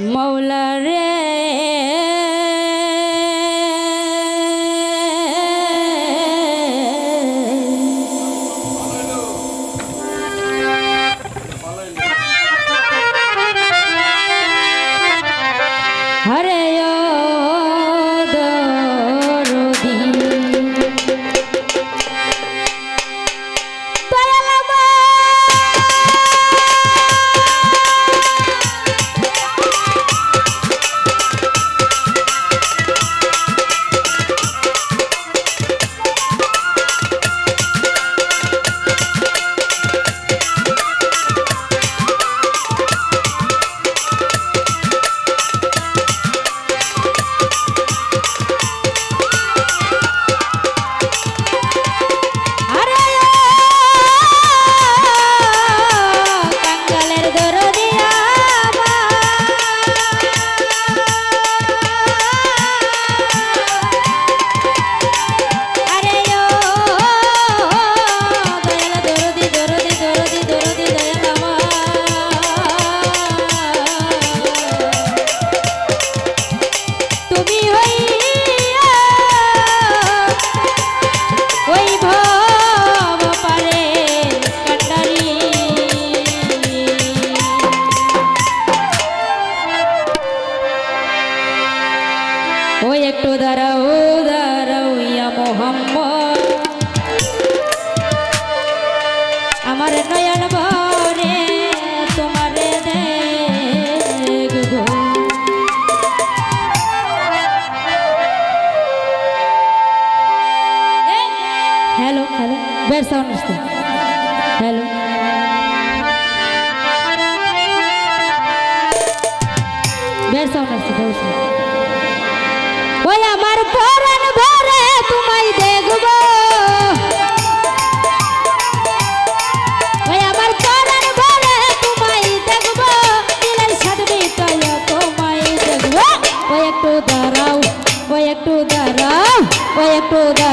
মৌলা রে। হরে ও ওই একটু দাঁড়াও দাঁড়াও ইয়া মোহাম্মদ। আমার নয়ন ভরে তোমার দেখব হ্যালো হ্যালো বেশ সাউন্ড হ্যালো। বেশ সাউন্ড আসছে তোরা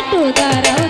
একটু দাঁড়াও